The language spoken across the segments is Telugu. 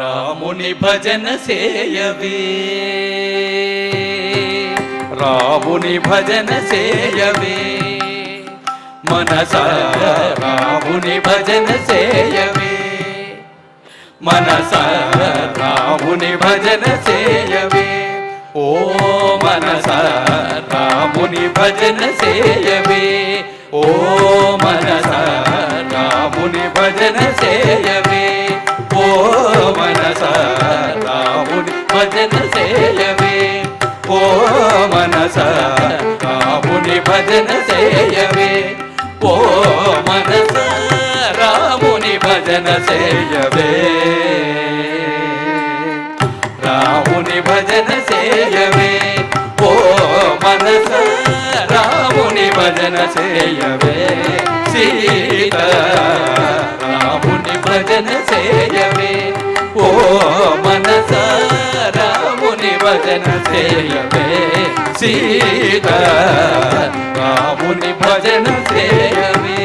రాముని భజన సేయవే. రాముని భజన సేయవే. మనస రాముని భజన సేయవే. మనస రాముని భజన సేయవే. ఓ మనస రాముని భజన సేయవే. ఓ మనస రాముని భజన సేయవే. మనస రాముని భజన సేయవే. ఓ మనస రాముని భజన సేయవే. ఓ మనస రాముని భజన సేయవే. రాముని భజన సేయవే. ఓ మనస రాముని భజన సేయవే. సీత సేయవే ఓ మనస భజన సేయవే సీత రాముని భజన సేయవే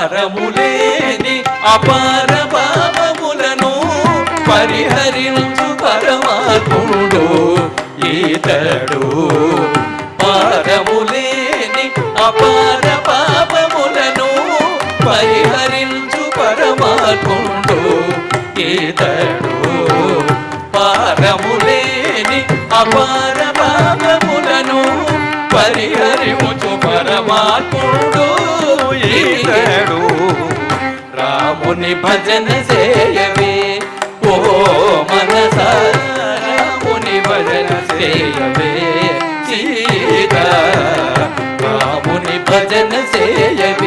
పారములేని అపార పరిహరించు పరమాత్ముడు ఈతడు. పారములేని అపార పాపములను పరిహరించు పరమాత్ముడు ఈతడు. పారములేని అపార పాపములను పరిహరించు పరమాత్ముడు ఈతడు. రాముని భజన చేయవే ఓ మనస రాముని భజన చేయవే సీత. రాముని భజన చేయవే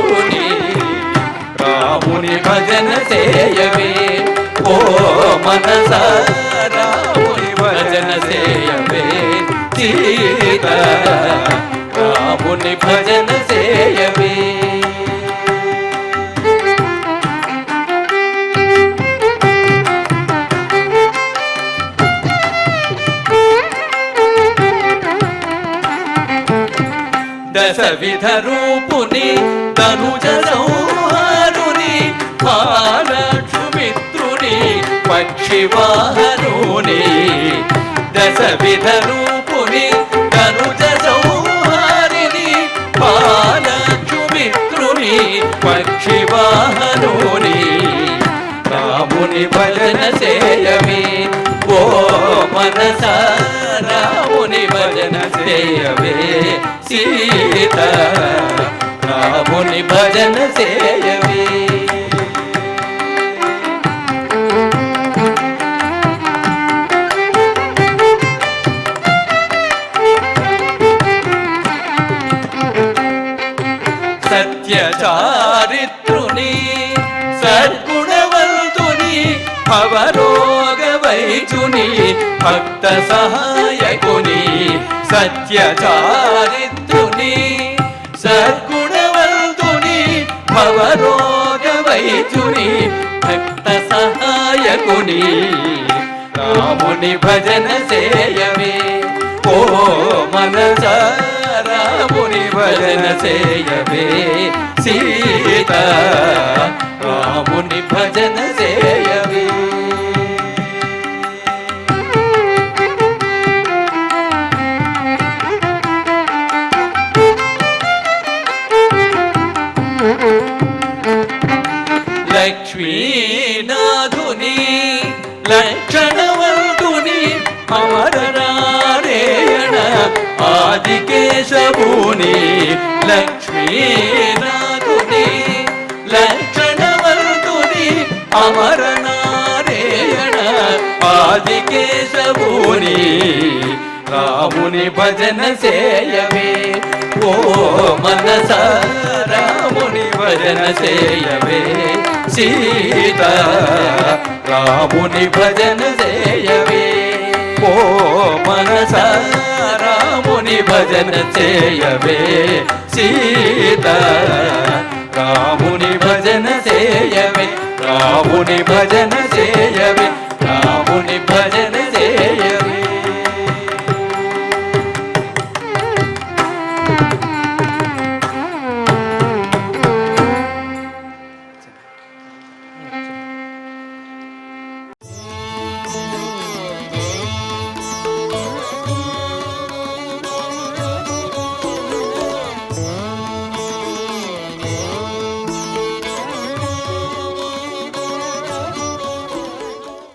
రాముని రాముని భజన చేయవే. ఓ మనస రాముని భజన చేయవే. సీత రాముని భజన చేయవే. దశ విధ రూపుని తనుజ సంహారుని మహాలక్ష్మిత్రుని పక్షివాహరుని దశ విధ రూపుని తనుజ సంహారిని మహాలక్ష్మిత్రుని పక్షివాహరుని రాముని భజన చేయవే ఓ మనసా చేయవే సీత. రాముని భజన చేయవే సత్యచారిత్రుని సద్గుణవంతుని భవరోగ వైచుని భక్త సహాయ సత్యచారిత్రుని సద్గుణవంతుని భవరోగ వైద్యుని భక్త సహాయకుని. రాముని భజన చేయవే ఓ మనస రాముని భజన చేయవే సీత రాముని భజన చేయవే లక్షణవంతుని అమరనారాయణ ఆదికేశవుని లక్ష్మీనాథుని లక్షణవంతుని అమరనారాయణ వైతుని రాముని భజన చేయవే ఓ మనస రాముని భజన చేయవే సీత రాముని భజన చేయవే. ఓ మనస రాముని భజన చేయవే. సీత రాముని భజన చేయవే. రాముని భజన చేయవే.